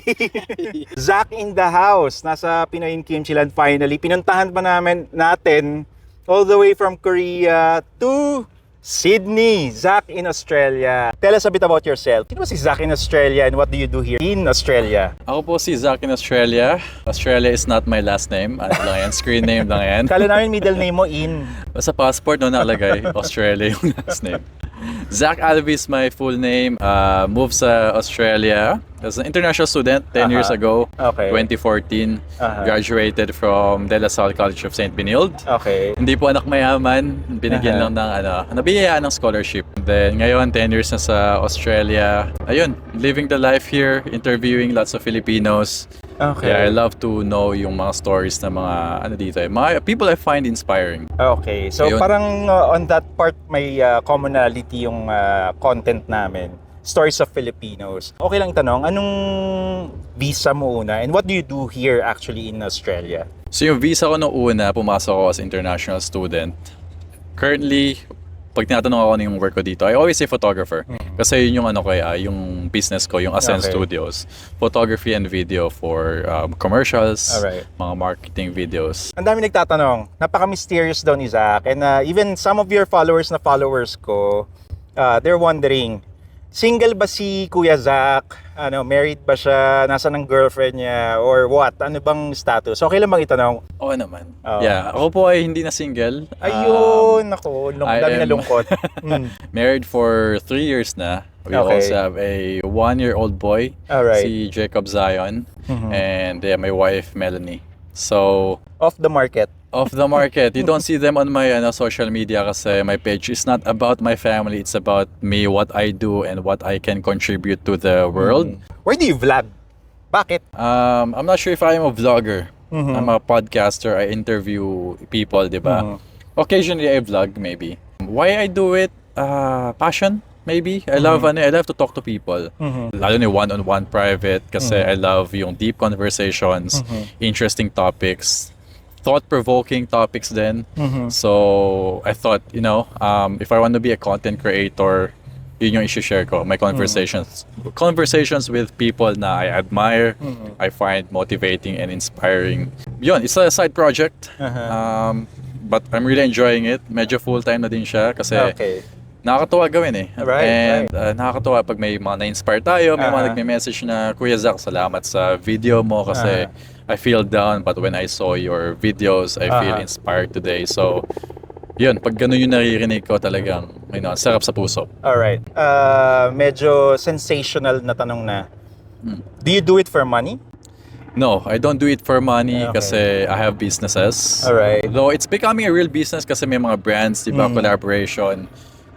Zach in the house. Nasa Pinoy in Kimchi Land finally. Pinuntahan pa namin natin all the way from Korea to Sydney. Zach in Australia. Tell us a bit about yourself. Sino ba si Zach in Australia and what do you do here in Australia? Ako po si Zach in Australia. Australia is not my last name. Ano lang yan, screen name lang yan. Kala namin middle name mo in. Sa passport no nakalagay, Australia yung last name. Zach Alvi is my full name. Uh, moved sa Australia as an international student 10 years Aha. ago. Okay. 2014. Aha. Graduated from De La Salle College of St. Benilde. Okay. Hindi po anak mayaman, binigyan Aha. lang ng ano, nabiyayaan ng scholarship. Then ngayon 10 years na sa Australia. Ayun, living the life here, interviewing lots of Filipinos. Okay. Yeah, I love to know yung mga stories ng mga ano dito, eh, mga people I find inspiring. Okay. So Ayun. parang uh, on that part may uh, commonality yung uh, content namin. Stories of Filipinos. Okay lang tanong, anong visa mo una and what do you do here actually in Australia? So yung visa ko nung una, pumasok ako as international student. Currently, pag tinatanong ako ano yung work ko dito, I always say photographer. Kasi yun yung ano ko, ah, yung business ko, yung Ascend Okay. Studios. Photography and video for um, commercials, Alright. mga marketing videos. Ang dami nagtatanong, napaka-mysterious daw ni Zach and uh, even some of your followers na followers ko, uh, they're wondering, single ba si Kuya Zach? Ano, married ba siya? Nasa ng girlfriend niya? Or what? Ano bang status? Okay lang bang itanong? Oo naman. Oo. Yeah, ako po ay hindi na single. Um, Ayun, nako, lung, I dami na am- lungkot. Mm. married for three years na. We Okay. also have a one-year-old boy, Alright. si Jacob Zion, Mhm. and yeah, my wife Melanie. So, Off the market. Off the market. You don't see them on my ano, social media kasi my page is not about my family. It's about me, what I do, and what I can contribute to the world. Where do you vlog? Bakit? Um, I'm not sure if I'm a vlogger. Mhm. I'm a podcaster. I interview people, di ba? Mhm. Occasionally, I vlog maybe. Why I do it? Uh, passion, maybe. I love ano, I love to talk to people. Lalo na yung one-on-one private kasi I love yung deep conversations, interesting topics, thought-provoking topics din. Mhm. So, I thought, you know, um, if I want to be a content creator, yun yung isi-share ko. My conversations. Conversations with people na I admire, I find motivating and inspiring. Yun, it's a side project. Uh-huh. Um, but I'm really enjoying it. Medyo full-time na din siya kasi Okay. nakakatuwa gawin eh. Right, And uh, nakakatuwa pag may mga na-inspire tayo, may mga Aha. nagme-message na, Kuya Zach, salamat sa video mo kasi I feel down but when I saw your videos, I feel Aha. inspired today. So, yun, pag ganun yung naririnig ko talagang, you know, sarap sa puso. Alright. Uh, medyo sensational na tanong na. Hmm. Do you do it for money? No, I don't do it for money Okay. kasi I have businesses. Alright. Though it's becoming a real business kasi may mga brands, di ba, Mm. collaboration.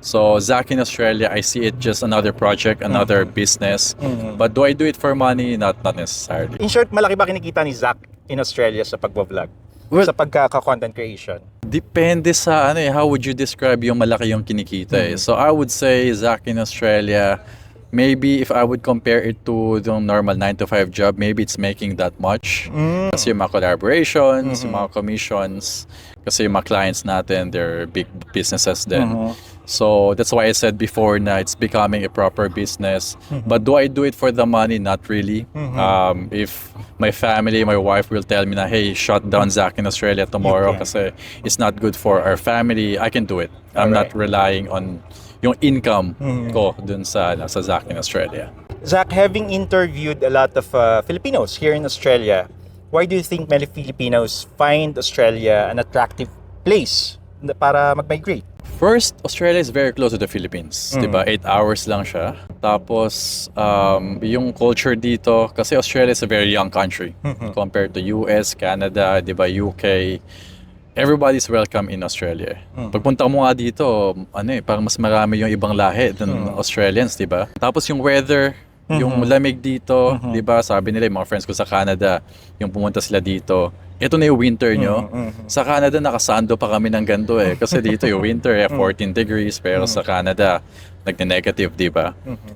So, Zach in Australia, I see it just another project, another business. Mhm. But do I do it for money? Not not necessarily. In short, malaki ba kinikita ni Zach in Australia sa pagbablog? Well- sa pagkaka-content creation? Depende sa ano eh, how would you describe yung malaki yung kinikita eh. So I would say Zach in Australia, maybe if I would compare it to the normal 9 to 5 job, maybe it's making that much. Mm. Kasi yung mga collaborations, yung mga commissions, kasi yung mga clients natin, they're big businesses din. Mhm. So that's why I said before na it's becoming a proper business. But do I do it for the money? Not really. Um, if my family, my wife will tell me na, hey, shut down Zach in Australia tomorrow kasi it's not good for our family, I can do it. I'm not Alright. relying on yung income ko dun sa, sa Zach in Australia. Zach, having interviewed a lot of uh, Filipinos here in Australia, why do you think many Filipinos find Australia an attractive place para mag-migrate? First, Australia is very close to the Philippines. Mm. 'di ba? Eight hours lang siya. Tapos, um, yung culture dito, kasi Australia is a very young country Mm-hmm. compared to US, Canada, 'di ba, UK. Everybody's welcome in Australia. Mm. Pagpunta mo nga dito, ano eh, parang mas marami yung ibang lahi than Mm. Australians, 'di ba? Tapos yung weather, yung Mm-hmm. lamig dito, 'di ba? Sabi nila yung mga friends ko sa Canada, yung pumunta sila dito, ito na yung winter nyo. Mm-hmm. Sa Canada, nakasando pa kami ng ganito eh. Kasi dito yung winter eh, 14 degrees. Pero sa Canada, nagne-negative, di ba?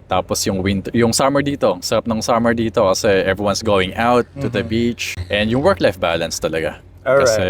Tapos yung winter, yung summer dito, sarap ng summer dito kasi everyone's going out to the beach. And yung work-life balance talaga. Alright. Kasi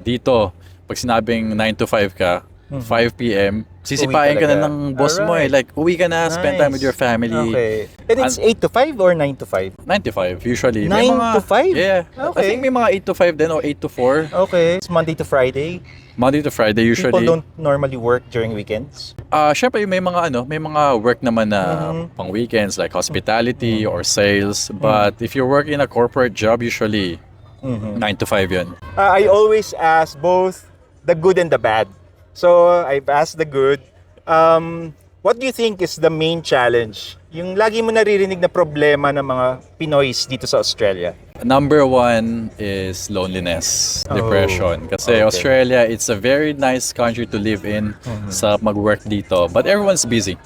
dito, pag sinabing 9 to 5 ka, 5 p.m., Sisipain ka na ng boss mo eh. Alright. Like, uwi ka na, spend time with your family. Okay. And it's An- 8 to 5 or 9 to 5? 9 to 5 usually. 9 to 5? Yeah. I Okay. think may mga 8 to 5 din o 8 to 4. Okay. It's Monday to Friday. Monday to Friday usually. People don't normally work during weekends. Ah, syempre may mga ano, may mga work naman na Mhm. pang weekends like hospitality or sales. But if you work in a corporate job, usually Mhm. 9 to 5 yun. Uh, I always ask both the good and the bad. So, I've asked the good. Um, what do you think is the main challenge? Yung lagi mo naririnig na problema ng mga Pinoys dito sa Australia. Number one is loneliness, Oh, depression. Kasi okay. Australia, it's a very nice country to live in Mm-hmm. sa mag-work dito. But everyone's busy.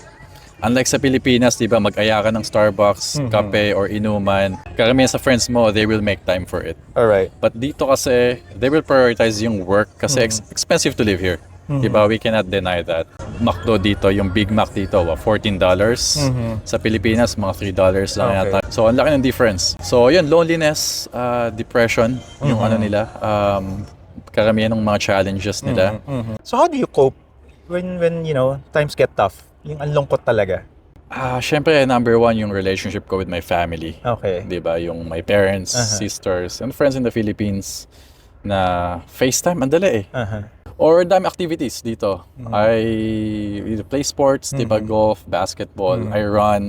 Unlike sa Pilipinas, di ba, mag-aya ka ng Starbucks, Mm-hmm. kape, or inuman. Karamihan sa friends mo, they will make time for it. Alright. But dito kasi, they will prioritize yung work kasi ex- expensive to live here. Diba? We cannot deny that. McDo dito, yung Big Mac dito, wa, $14. Sa Pilipinas, mga $3 lang Okay. yata. So, ang laki ng difference. So, yun, loneliness, uh, depression, yung ano nila, um, karamihan ng mga challenges nila. So, how do you cope when, when you know, times get tough? Yung ang lungkot talaga. Ah, syempre, number one, yung relationship ko with my family. Okay. Di ba? Yung my parents, Uh-huh. sisters, and friends in the Philippines na FaceTime, ang dali eh. Uh-huh. Or dami activities dito. Mm-hmm. I play sports, di ba, golf, basketball, Mm-hmm. I run,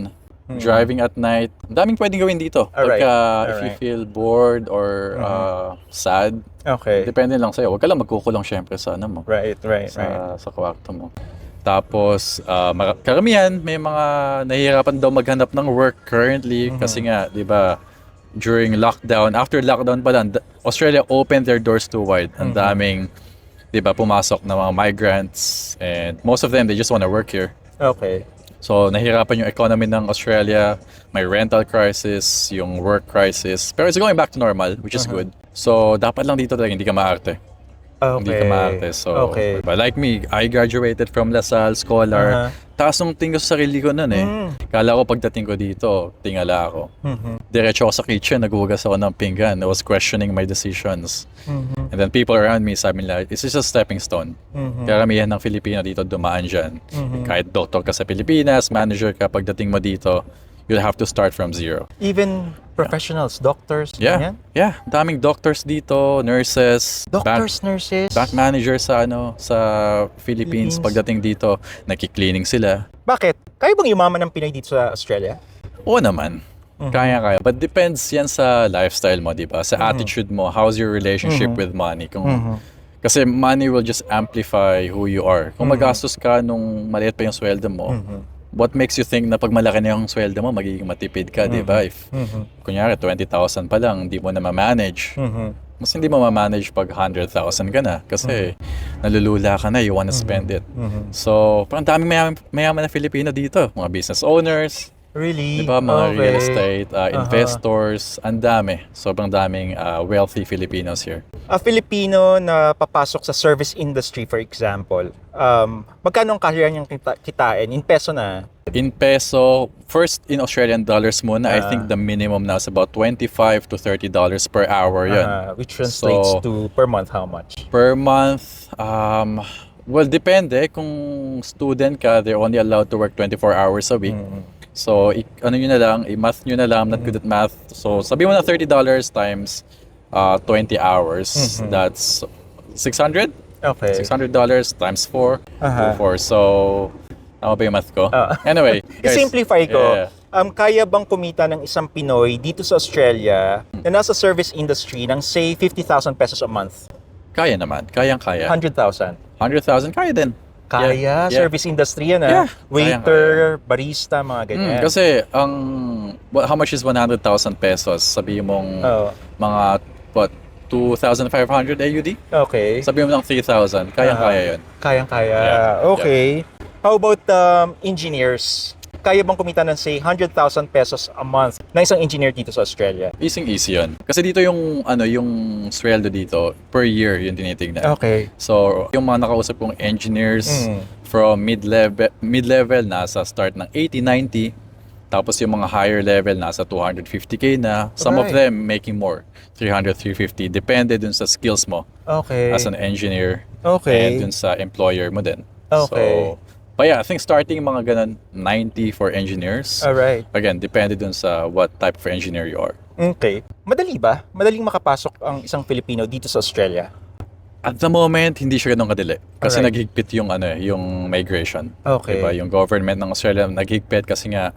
driving at night. Daming pwedeng gawin dito. Alright, Pagka if you alright. feel bored or Mm-hmm. uh, sad, Okay. depende lang sa'yo. Huwag ka lang magkukulong syempre sa ano mo. Right, right, Sa, right. sa kwarto mo. Tapos, uh, karamihan, may mga nahihirapan daw maghanap ng work currently Mm-hmm. kasi nga, di ba, during lockdown, after lockdown pa lang, Australia opened their doors too wide. Ang Mm-hmm. Di ba, pumasok na mga migrants and most of them, they just want to work here. Okay. So, nahihirapan yung economy ng Australia, may rental crisis, yung work crisis. Pero it's going back to normal, which is Uh-huh. good. So, dapat lang dito talaga hindi ka maarte. Okay. Hindi ka maarte. So, okay. but like me, I graduated from LaSalle Scholar. Uh-huh. Taas ng tingin ko sa sarili ko nun eh. Mm. Kala ko pagdating ko dito, tingala ako. Mhm. Diretso ako sa kitchen, nagugas ako ng pinggan. I was questioning my decisions. Mhm. And then people around me sabi nila, it's just a stepping stone. Mhm. Karamihan ng Filipino dito dumaan dyan. Mhm. Kahit doktor ka sa Pilipinas, manager ka, pagdating mo dito, you'll have to start from zero. Even professionals, doctors, Yeah, ganyan? yeah. Daming doctors dito, nurses, bank, Doctors, nurses. bank manager sa ano sa Philippines, Philippines. pagdating dito, nagki-cleaning sila. Bakit? Kaya bang yumaman ng Pinoy dito sa Australia? Oo naman. Kaya-kaya. But depends yan sa lifestyle mo, di ba? Sa attitude mo. How's your relationship with money? Kung, Kasi money will just amplify who you are. Kung magastos ka nung maliit pa yung sweldo mo, what makes you think na pag malaki na yung sweldo mo, magiging matipid ka, di ba? If, kunyari, 20,000 pa lang, hindi mo na ma-manage. Mas hindi mo ma-manage pag 100,000 ka na. Kasi nalulula ka na, you wanna spend it. So, parang daming mayaman, mayaman na Filipino dito. Mga business owners, Really? Di ba, mga Okay. real estate, uh, Aha. investors, ang dami. Sobrang daming uh, wealthy Filipinos here. A Filipino na papasok sa service industry, for example, um, magkano ang kaya niyang kita- kitain? In peso na. In peso, first in Australian dollars muna, I Ah. think the minimum now is about 25 to 30 dollars per hour yun. ah, which translates So- to per month how much? Per month, um, well, depende. Kung student ka, they're only allowed to work 24 hours a week. Mm. So, i- ano nyo na lang, i-math nyo na lang, I'm not good at math. So, sabi mo na $30 times uh, 20 hours, that's 600? Okay. $600 times 4. Aha. 4. So, tama ba yung math ko? Ah. Anyway. guys, I-simplify ko, yeah. um, kaya bang kumita ng isang Pinoy dito sa Australia na nasa service industry ng say 50,000 pesos a month? Kaya naman. Kayang-kaya. 100,000. 100,000, kaya din. Kaya, Yeah, yeah. service industry yan ah. Yeah. Waiter, barista, mga ganyan. Mm, kasi, ang, what- how much is 100,000 pesos? Sabi mong Oo. mga, what, 2,500 AUD? Okay. Sabi mo lang 3,000. Kayang-kaya yun. Kayang-kaya. Yeah. Okay. How about um, engineers? Kaya bang kumita ng say 100,000 pesos a month na isang engineer dito sa Australia? Easy easy yun. Kasi dito yung, ano, yung sweldo dito, per year yung tinitignan. Okay. So, yung mga nakausap kong engineers Mm. from mid-level, mid-level nasa start ng 80, 90. Tapos yung mga higher level nasa 250k na. Some of Right. them making more. 300, 350. Depende dun sa skills mo Okay. as an engineer. Okay. And dun sa employer mo din. Okay. So, But yeah, I think starting mga ganun, 90 for engineers. Alright. Again, depende dun sa what type of engineer you are. Okay. Madali ba? Madaling makapasok ang isang Filipino dito sa Australia? At the moment, hindi siya ganun kadali. Kasi Alright. naghigpit yung ano eh, yung migration. Okay. Diba? Yung government ng Australia naghigpit kasi nga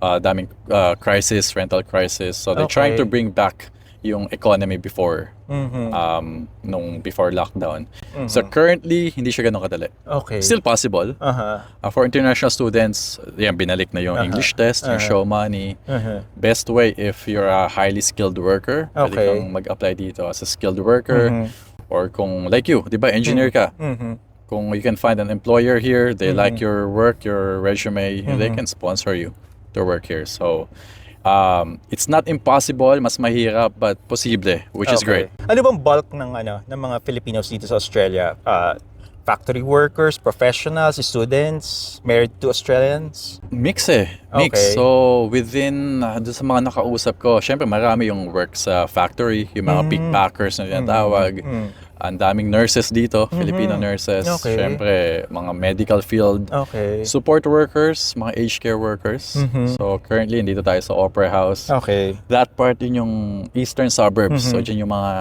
uh, daming uh, crisis, rental crisis. So they're trying Okay. to bring back yung economy before Mhm. um nung before lockdown. So currently, hindi siya ganun kadali. Okay. Still possible. Aha. Uh, for international students, yan, binalik na yung Aha. English test, yung Aha. show money. Aha. Best way if you're a highly skilled worker, pwede Okay. kang mag-apply dito as a skilled worker. Mhm. Or kung, like you, di ba, engineer ka. Mhm. Kung you can find an employer here, they Mm-hmm. like your work, your resume, they can sponsor you to work here. So, um, it's not impossible, mas mahirap, but posible, which is Okay. great. Ano bang bulk ng ano ng mga Filipinos dito sa Australia? Uh, factory workers, professionals, students, married to Australians? Mix eh. Mix. Okay. So, within, uh, doon sa mga nakausap ko, syempre marami yung work sa factory, yung mga pickpackers na tinatawag. Mm. Ang daming nurses dito, Filipino nurses. Mm-hmm. Okay. Syempre, mga medical field. Okay. Support workers, mga aged care workers. Mhm. So, currently, dito tayo sa Opera House. Okay. That part yun yung eastern suburbs. Mm-hmm. So, dyan yung mga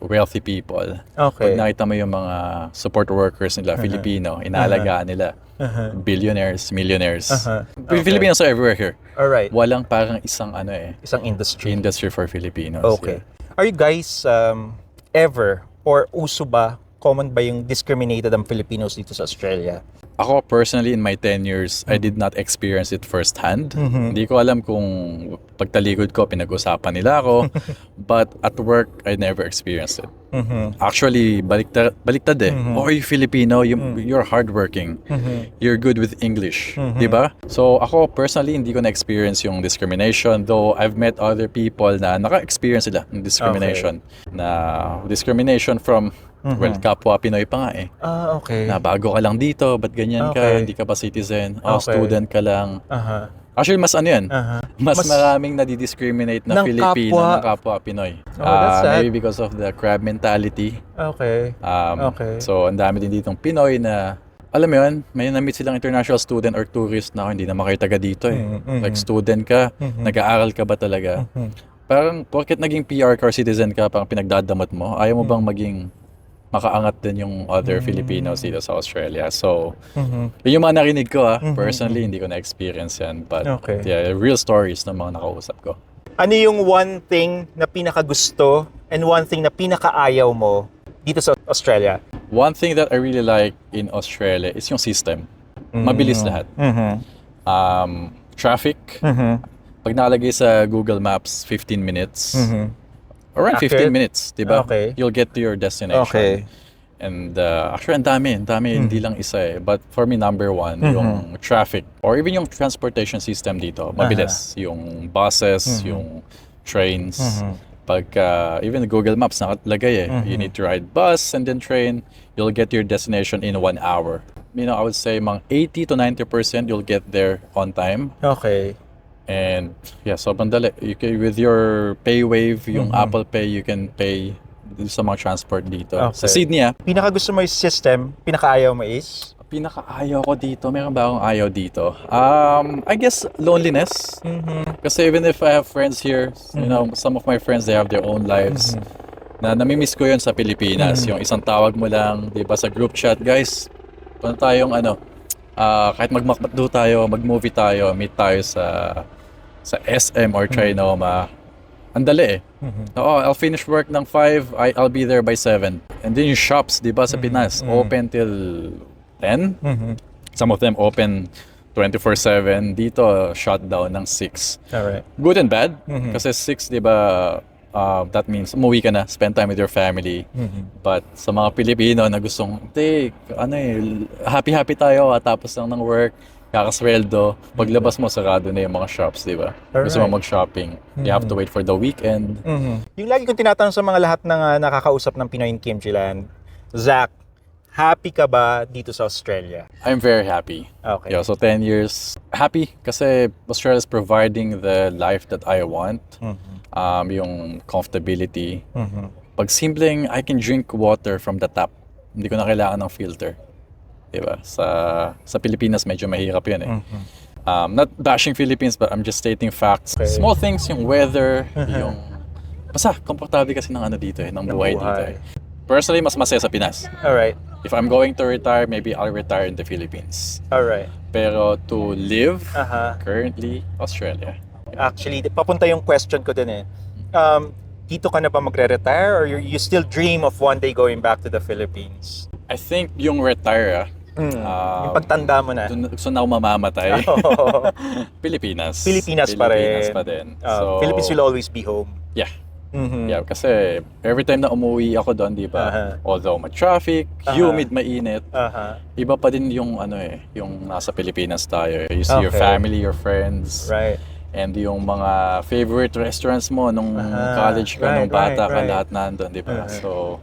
wealthy people. Okay. Pag nakita mo yung mga support workers nila, Filipino, inaalagaan nila. Uh-huh. Billionaires, millionaires. Uh-huh. Okay. Filipinos are everywhere here. All right. Walang parang isang ano eh, Isang industry. industry for Filipinos. Okay. Yeah. Are you guys um, ever or uso ba common ba yung discriminated ang Filipinos dito sa Australia? Ako personally, in my 10 years, I did not experience it firsthand. Mm-hmm. Hindi ko alam kung pagtalikod ko, pinag-usapan nila ako. but at work, I never experienced it. Mhm. Actually, baliktad, baliktad eh. Mm-hmm. Oh, you Filipino, you, you're hardworking. You're good with English. Di ba? So, ako personally, hindi ko na-experience yung discrimination. Though, I've met other people na naka-experience sila ng discrimination. Na discrimination from, well, kapwa Pinoy pa nga eh. Ah, okay. Na bago ka lang dito, ba't ganyan ka, Okay. hindi ka pa citizen, oh, Okay. student ka lang. Aha. Actually, mas ano yan, Aha. mas, Mas- maraming nadidiscriminate na Ng Filipino kapwa- ng kapwa Pinoy. Oh, that's sad. maybe because of the crab mentality. Okay. Um, Okay. So, ang dami din ditong Pinoy na, alam mo yun, may na-meet silang international student or tourist na hindi na makitaga dito eh. Mm, mhm. Like student ka, nag-aaral ka ba talaga? Mhm. Parang, porket naging PR ka or citizen ka, parang pinagdadamot mo, ayaw mo Mm. bang maging makaangat din yung other Filipinos dito sa Australia. So, Mhm. yun yung mga narinig ko ah. Personally, hindi ko na-experience yan. But, Mm-hmm. Okay. yeah, real stories ng mga nakausap ko. Ano yung one thing na pinakagusto and one thing na pinakaayaw mo dito sa Australia? One thing that I really like in Australia is yung system. Mabilis lahat. Mhm. Um, traffic, Mhm. pag nakalagay sa Google Maps, 15 minutes. Mhm. Around 15 Accurate? minutes, di ba? Okay. You'll get to your destination. Okay. And uh, actually, ang dami. Ang dami, hindi lang isa eh. But for me, number one, Mhm. yung traffic. Or even yung transportation system dito. Mabilis. Yung buses, yung trains. Pag uh, even Google Maps nakalagay eh. Mm-hmm. You need to ride bus and then train. You'll get to your destination in one hour. You know, I would say mga 80 to 90% you'll get there on time. Okay. And yeah, sobrang dali. You can, with your PayWave, yung Mm-hmm. Apple Pay, you can pay sa mga transport dito. Sa Okay. Sydney ah, Pinakagusto mo yung system, pinakaayaw mo is? pinakaayaw ko dito, meron ba akong ayaw dito? Um, I guess loneliness. Mhm. Kasi even if I have friends here, you know, some of my friends, they have their own lives. Na namimiss ko yun sa Pilipinas. Yung isang tawag mo lang, di ba, sa group chat, guys, punta tayong ano, ah, kahit magmakdo tayo, mag-movie tayo, meet tayo sa sa SM or Trinoma. Ang dali eh. Oo, I'll finish work ng 5, I, I'll be there by 7. And then yung shops, di ba, sa Pinas, open till 10. Mhm. Some of them open 24-7. Dito, shutdown ng 6. Alright. Good and bad. Mhm. Kasi 6, di ba, uh, that means umuwi ka na, spend time with your family. Mhm. But sa mga Pilipino na gustong, hindi, ano eh, happy-happy tayo ah, tapos lang ng work, kakasweldo, paglabas mo, sarado na yung mga shops, di ba? Gusto mo mag-shopping, you have to wait for the weekend. Mhm. Yung lagi kong tinatanong sa mga lahat ng ah, nakakausap ng Pinoy in Kimchi Land, Zach, happy ka ba dito sa Australia? I'm very happy. Okay. Yeah, so 10 years. Happy kasi Australia is providing the life that I want. Mhm. Um, yung comfortability. Mhm. Pag simpleng, I can drink water from the tap. Hindi ko na kailangan ng filter. Di ba? Sa, sa Pilipinas, medyo mahirap yun eh. Mhm. Um, not bashing Philippines, but I'm just stating facts. Okay. Small things, yung weather, yung... Basta, komportable kasi ng ano dito eh, ng buhay, buhay. dito eh. Personally, mas masaya sa Pinas. Alright. If I'm going to retire, maybe I'll retire in the Philippines. Alright. Pero to live, Aha. currently, Australia. Actually, papunta yung question ko din eh. Um, dito ka na ba magre-retire or you, you still dream of one day going back to the Philippines? I think yung retire, ah, Mm. Um, yung pagtanda mo na. dun- na ako mamamatay. Pilipinas. Pilipinas pa rin. Pilipinas pa din. Uh, so, Philippines will always be home. Yeah. Mhm. Yeah, kasi every time na umuwi ako doon, di ba? Aha. Although ma-traffic, Aha. humid, mainit, Aha. iba pa din yung ano eh, yung nasa Pilipinas tayo. eh. You see your Okay. family, your friends, Right. and yung mga favorite restaurants mo nung Aha. college ka, nung Right, bata right, ka, right. lahat nandun, di ba? Aha. So,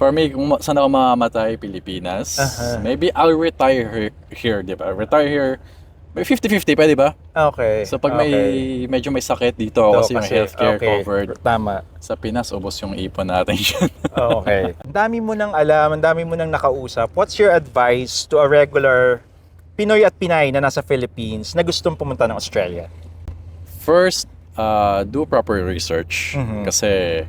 for me, kung saan ako mamamatay, Pilipinas, Aha. maybe I'll retire here, di ba? Retire here, may 50-50 pwede ba? Okay. So pag may okay. medyo may sakit dito Ito, kasi yung healthcare okay. covered Tama. sa Pinas ubos yung ipon natin dyan. Okay. Ang dami mo nang alam, ang dami mo nang nakausap. What's your advice to a regular Pinoy at Pinay na nasa Philippines na gustong pumunta ng Australia? First, uh, do proper research Mhm. kasi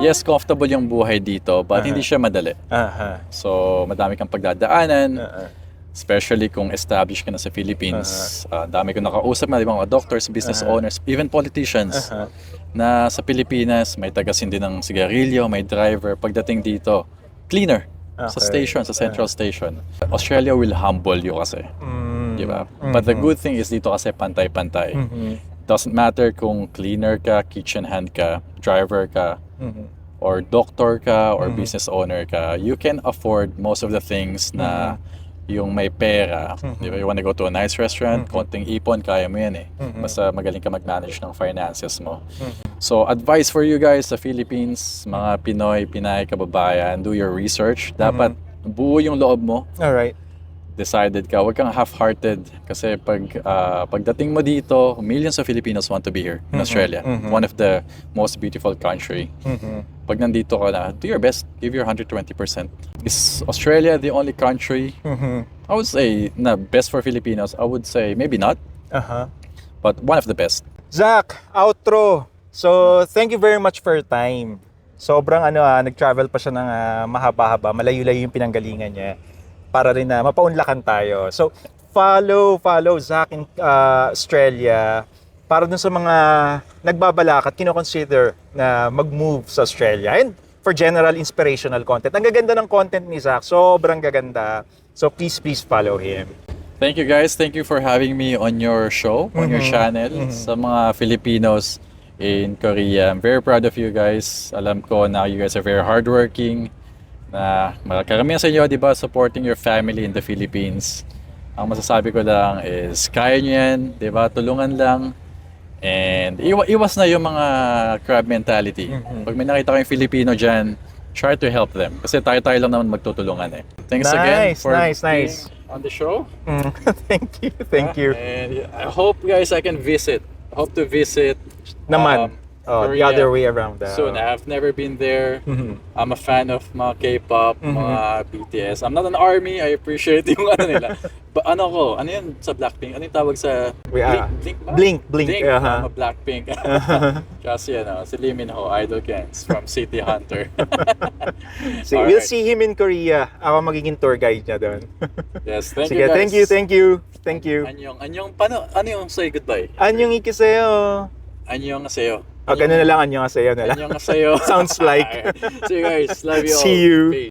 yes, comfortable yung buhay dito but Aha. hindi siya madali. Aha. So madami kang pagdadaanan, Uh-uh. especially kung established ka na sa Philippines. Uh, dami ko nakausap na, di ba, mga doctors, business Aha. owners, even politicians Aha. na sa Pilipinas may taga-sindi ng sigarilyo, may driver. Pagdating dito, cleaner sa Okay. station, sa central station. Australia will humble you kasi. Mm. Di ba? But the Mhm. good thing is dito kasi pantay-pantay. Mhm. Doesn't matter kung cleaner ka, kitchen hand ka, driver ka, Mhm. or doctor ka, or Mhm. business owner ka, you can afford most of the things na yung may pera. Mhm. Di ba? You wanna go to a nice restaurant, Mhm. konting ipon, kaya mo yan eh. Mhm. Basta magaling ka mag-manage ng finances mo. Mhm. So, advice for you guys sa Philippines, mga Pinoy, Pinay, kababayan, do your research. Dapat buo yung loob mo, Alright. Decided ka, huwag kang half-hearted kasi pag ah, pagdating mo dito, millions of Filipinos want to be here in Mhm, Australia. mhm. One of the most beautiful country. Mhm. Pag nandito ka na, do your best, give your 120%. Is Australia the only country? Mhm. I would say na best for Filipinos. I would say maybe not, Aha. but one of the best. Zach, outro. So, thank you very much for your time. Sobrang ano ah, nag-travel pa siya ng ah, mahaba-haba, malayo-layo yung pinanggalingan niya para rin na mapaunlakan tayo. So, follow, follow Zach in ah, Australia para dun sa mga nagbabalak at kinoconsider na mag-move sa Australia. And for general inspirational content. Ang gaganda ng content ni Zach, sobrang gaganda. So, please, please follow him. Thank you guys. Thank you for having me on your show, on your Mhm. channel. Mhm. Sa mga Filipinos in Korea, I'm very proud of you guys. Alam ko na you guys are very hardworking. Na karamihan sa inyo, di ba, supporting your family in the Philippines. Ang masasabi ko lang is, kaya nyo yan, di ba, tulungan lang. And iwa- iwas na yung mga crab mentality. Mhm. Pag may nakita kayong Filipino dyan, try to help them. Kasi tayo-tayo lang naman magtutulungan eh. Thanks again Nice, for nice, being nice. on the show. Mm, thank you, thank you. And I hope guys I can visit. I hope to visit Naman. um, oh, the Korea other way around. ah. soon. I've never been there. Mhm. I'm a fan of mga K-pop, Mhm. mga BTS. I'm not an army. I appreciate yung ano nila. But ano ko, ano yun sa Blackpink? Ano yung tawag sa We are- Blink? Blink ba? Blink, Blink, Blink. aha. I'm a Blackpink. Kasi ano, si Lee Min Ho, Idol Kings from City Hunter. See, Alright. we'll see him in Korea. Ako magiging tour guide niya doon. yes, thank Sige, you guys. thank you, thank you. Thank you. Anyong, anyong, paano, ano yung say goodbye? Anyong ikisayo. Anyong sa'yo. O, ganun na lang, anyong asayo na lang. Anyong sa'yo. Sounds like. See you guys. Love you all. See you. Peace.